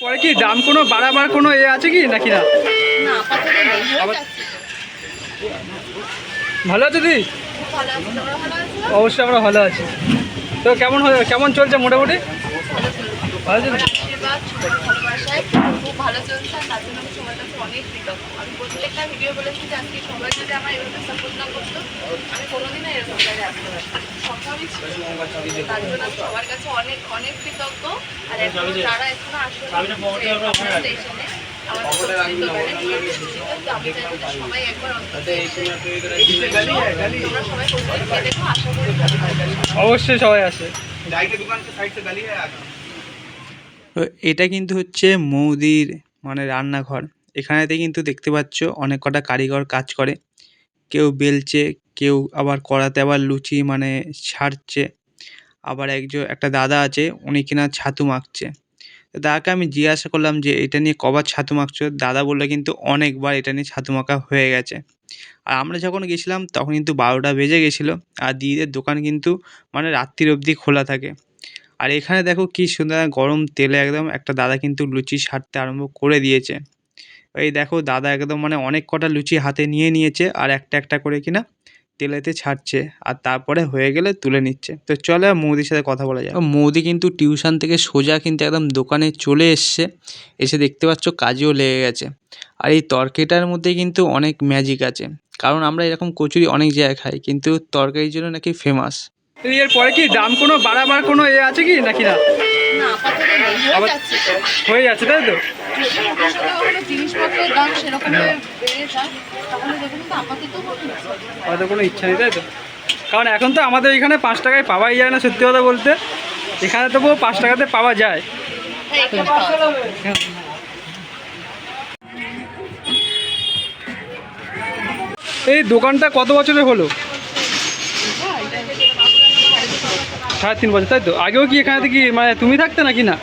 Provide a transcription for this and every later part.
পরে কি দাম কোনো বাড়াবার কোনো এ আছে কি নাকি না? ভালো আছো। দিদি? অবশ্যই আমরা ভালো আছি। তো কেমন কেমন চলছে মোটামুটি? খুব ভালো চলছে তার জন্য অনেক কৃতজ্ঞ। আমি প্রত্যেকটা ভিডিও বলেছি যে আজকে সবাই যদি আমার এভাবে সাপোর্ট না করতো আমি এরকম জায়গায় সবার কাছে অনেক অনেক কৃতজ্ঞ। আর যারা এখনও আসলে সবাই অবশ্যই সবাই আসে। ডাইরেক্ট দোকান সাইড গালি হ্যাঁ এটা কিন্তু হচ্ছে মৌদির মানে রান্নাঘর। এখানেতে কিন্তু দেখতে পাচ্ছ অনেক কটা কারিগর কাজ করে। কেউ বেলছে, কেউ আবার কড়াতে আবার লুচি মানে ছাড়ছে। আবার একজন একটা দাদা আছে, উনি কিনা ছাতু মাখছে। দাদাকে আমি জিজ্ঞাসা করলাম যে, এটা নিয়ে কবার ছাতু মাখছো? দাদা বলল, কিন্তু অনেকবার এটা নিয়ে ছাতু মাখা হয়ে গেছে। আর আমরা যখন গেছিলাম, তখন কিন্তু বারোটা বেজে গেছিল। আর দিদিদের দোকান কিন্তু মানে রাত্রির অবধি খোলা থাকে। আর এখানে দেখো কি সুন্দর গরম তেলে একদম একটা দাদা কিন্তু লুচি সারতে আরম্ভ করে দিয়েছে। এই দেখো দাদা একদম মানে অনেক কটা লুচি হাতে নিয়ে নিয়েছে আর একটা একটা করে কিনা তেলেতে ছাড়ছে আর তারপরে হয়ে গেলে তুলে নিচ্ছে। তো চলে মৌদির সাথে কথা বলা যায় মৌদি কিন্তু টিউশন থেকে সোজা কিন্তু একদম দোকানে চলে এসছে। এসে দেখতে পাচ্ছ কাজেও লেগে গেছে। আর এই তরকারিটার মধ্যে কিন্তু অনেক ম্যাজিক আছে। কারণ আমরা এরকম কচুরি অনেক জায়গায় খাই, কিন্তু তরকারির জন্য নাকি ফেমাস এর পরে কি দাম কোনো বাড়াবার কোনো এ আছে কি নাকি না? হয়ে যাচ্ছে তাই তো? হয়তো কোনো ইচ্ছা নেই। তাই তো? কারণ এখন তো আমাদের এখানে পাঁচ টাকায় পাওয়াই যায় না সত্যি কথা বলতে। এখানে তবুও পাঁচ টাকাতে পাওয়া যায়। হ্যাঁ পাওয়া যায়। এই দোকানটা কত বছরের হলো? সাড়ে তিন বছর, তাই তো? আগেও কি এখানে কি মানে তুমি থাকতে নাকি না?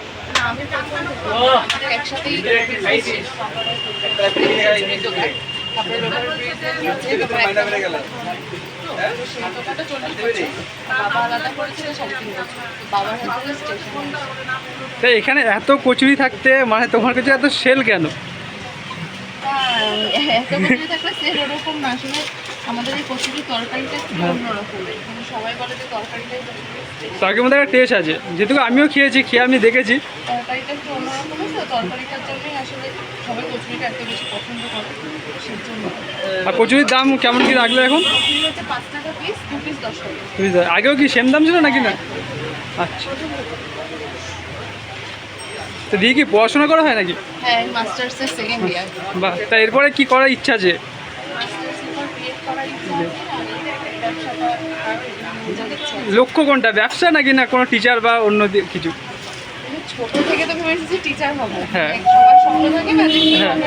থেকে এখানে এত কচুরি থাকতে মানে তোমার কাছে এত সেল কেন? ওরকম না আমাদের এই কচুরির তরকারিটা একটু অন্যরকম। মানে সবাই বলে যে তরকারিটাই তার মধ্যে একটা টেস্ট আছে। যেহেতু আমিও খেয়েছি খেয়ে আমি দেখেছি। তরকারিটা একটু অন্যরকম তো তরকারিটার জন্যই আসলে সবাই কচুরিটা এত বেশি পছন্দ করে আর কচুরির দাম কেমন কি রাখল এখন? কচুরি পাঁচ টাকা পিস দু পিস দশ টাকা আগেও কি সেম দাম ছিল নাকি না? আচ্ছা। তো দিয়ে কি পড়াশোনা করা হয় নাকি? হ্যাঁ মাস্টার্সের সেকেন্ড ইয়ার বা তা এরপরে কি করার ইচ্ছা আছে মাস্টার্সের পর বিএড করার ইচ্ছা আছে আর এই ব্যবসাটা আর বোঝার ইচ্ছা আছে। লক্ষ্য কোনটা ব্যবসা নাকি না কোনো টিচার বা অন্য কিছু? ছোট থেকে তো ভেবেছি টিচার হব। হ্যাঁ। সবার স্বপ্ন থাকে না হ্যাঁ।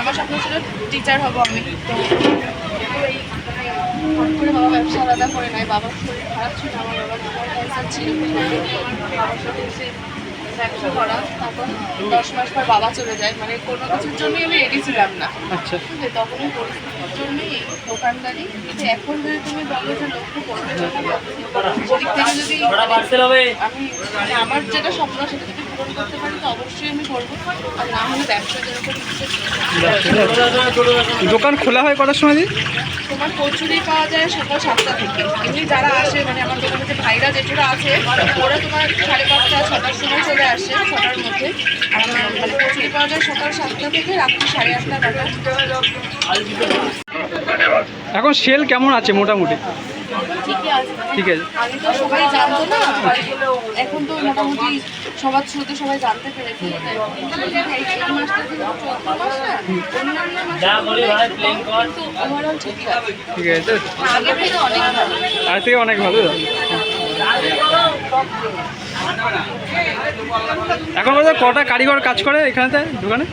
আমার স্বপ্ন ছিল টিচার হব আমি। তো করে বাবা ব্যবসা আলাদা করে নেয় বাবার শরীর খারাপ ছিল আমার বাবার ক্যান্সার ছিল। বাবার সাথে এসে ব্যবসা করা তারপর দশ মাস পর বাবা চলে যায়। মানে কোনো কিছুর জন্যই আমি রেডি ছিলাম না। আচ্ছা। ঠিক আছে তখন পরিস্থিতির জন্যই দোকানদারি কিন্তু এখন যদি তুমি বলো যে লক্ষ্য করবে যদি আমি মানে আমার যেটা স্বপ্ন সেটা যদি পূরণ করতে পারি তো অবশ্যই আমি করব। আর না হলে ব্যবসা যেরকম দোকান খোলা হয় কটার সময় তোমার কচুরি পাওয়া যায় সকাল সাতটা থেকে। এমনি যারা আসে মানে আমার দোকানে যে ভাইরা যেটুরা আছে ওরা তোমার সাড়ে পাঁচটা ছটার সময় চলে আসে ছটার মধ্যে। আর আমার মানে কচুরি পাওয়া যায় সকাল সাতটা থেকে রাত্রি সাড়ে আটটা নটা। এখন সেল কেমন আছে মোটামুটি? ঠিক আছে। আগে তো সবাই জানতো না এখন তো মোটামুটি সবার সবাই জানতে পেরেছে। ঠিক আছে। আগে থেকে অনেক ভালো? এখন বলতে কটা কারিগর কাজ করে এখানেতে দোকানে?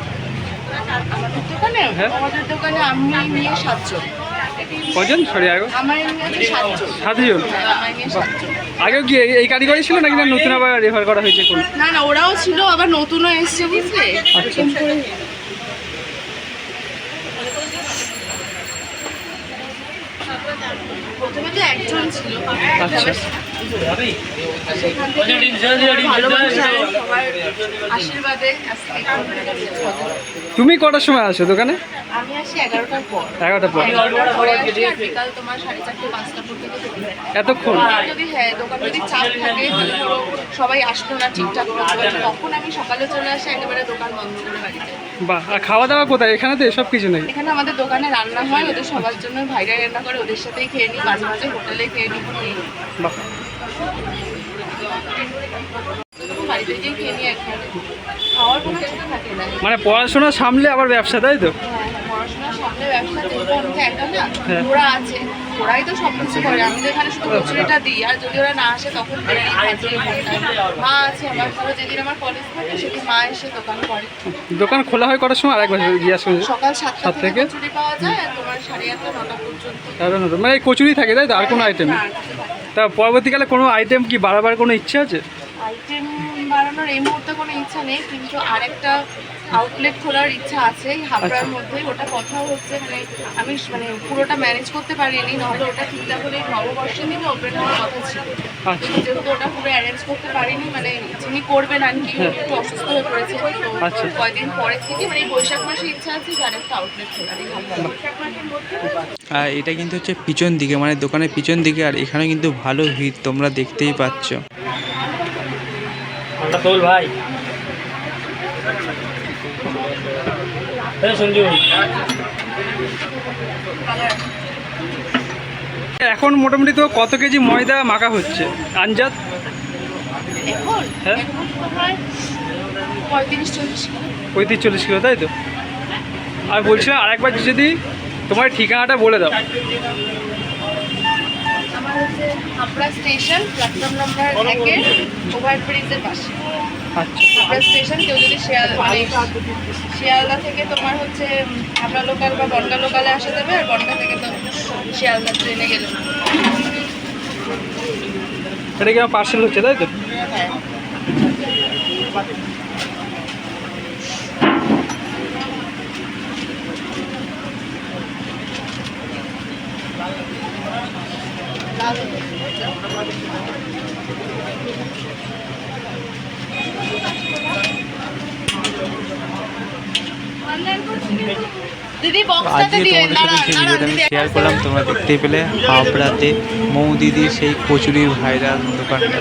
আমাদের দোকানে? হ্যাঁ। আমাদের দোকানে আমি নিয়ে সাতজন। কজন? সরি আগে সাতজন। আগেও কি এই- কারিগরি ছিল নাকি না নতুন আবার রেফার করা হয়েছে কোন না না ওরাও ছিল আবার নতুনও এসেছে বুঝলে? আচ্ছা। প্রথমে তো একজন ছিল আচ্ছা। তুমি কটার সময় আসো দোকানে? আমি আসি এগারোটার পর। এগারোটার পর। এগারোটার পরে আসি আর বিকাল তোমার সাড়ে চারটে পাঁচটা পর্যন্ত এতক্ষণ? যদি হ্যাঁ দোকান যদি চাপ থাকে সবাই আসলো না ঠিকঠাক তখন আমি সকালে চলে আসি একেবারে দোকান বন্ধ করে বাড়িতে। বাহ আর খাওয়া দাওয়া কোথায়? এখানে তো এসব কিছু নেই। এখানে আমাদের দোকানে রান্না হয় ওদের সবার জন্য ভাইরা রান্না করে ওদের সাথেই খেয়ে নিই মাঝে মাঝে হোটেলে খেয়ে নিই। বাহ। গিয়ে মানে পড়াশোনা সামলে আবার ব্যবসা তাই তো? তো ওরাই সব কিছু করে আমি তো এখানে শুধু কচুরিটা দিই আর যদি ওরা না আসে তখন মা আছে আমার ধরো যেদিন আমার কলেজ থাকে? সেদিন মা এসে দোকান করে দোকান খোলা হয় কটার সময় আরেকবার জিজ্ঞাসা করি সকাল সাতটা থেকে? কচুরি পাওয়া যায় তোমার সাড়ে আটটা নটা পর্যন্ত। মানে কচুরি থাকে তাই তো? আর কোনো আইটেম না। তা পরবর্তীকালে কোনো আইটেম কি বাড়াবার কোনো ইচ্ছে আছে? আইটেম বাড়ানোর এই মুহূর্তে কোনো ইচ্ছা নেই কিন্তু আরেকটা আউটলেট খোলার ইচ্ছা আছে এই হাবড়ার আচ্ছা। মধ্যে। ওটা কথা হচ্ছে মানে আমি মানে পুরোটা ম্যানেজ করতে পারিনি নাহলে ওটা ঠিকঠাক করে নববর্ষের দিনে ওপেন হওয়ার কথা ছিল। আচ্ছা। যেহেতু ওটা পুরো অ্যারেঞ্জ করতে পারিনি মানে যিনি করবেন আর কি একটু অসুস্থ হয়ে পড়েছে তো আচ্ছা। কয়দিন পরে থেকে মানে বৈশাখ মাসে ইচ্ছা আছে যে আরেকটা আউটলেট খোলার এই হাবড়ার আর এটা কিন্তু হচ্ছে পিছন দিকে মানে দোকানের পিছন দিকে আর এখানে কিন্তু ভালো ভিড় তোমরা দেখতেই পাচ্ছ। তোল ভাই। এই সঞ্জু। এখন মোটামুটি তো কত কেজি ময়দা মাখা হচ্ছে? আঞ্জাত হ্যাঁ? পঁয়ত্রিশ চল্লিশ কিলো। তাই তো? আর বলছিলাম আরেকবার যদি তোমার ঠিকানাটা বলে দাও। হচ্ছে হাবড়া স্টেশন প্ল্যাটফর্ম নাম্বার একের ওভারব্রিজের পাশে। আচ্ছা। হাবড়া স্টেশন কেউ যদি শিয়াল মানে শিয়ালদা থেকে তোমার হচ্ছে হাবড়া লোকাল বা বনগা লোকালে আসা যাবে আর বনগা থেকে তো শিয়ালদা ট্রেনে গেলে। এটা কি আমার পার্সেল হচ্ছে তাই তো? হ্যাঁ। আজকে তোমাদের সাথে সেই ভিডিওটা আমি শেয়ার করলাম তোমরা দেখতেই পেলে হাবড়াতে মৌদিদির সেই কচুরির ভাইরাল দোকানটা।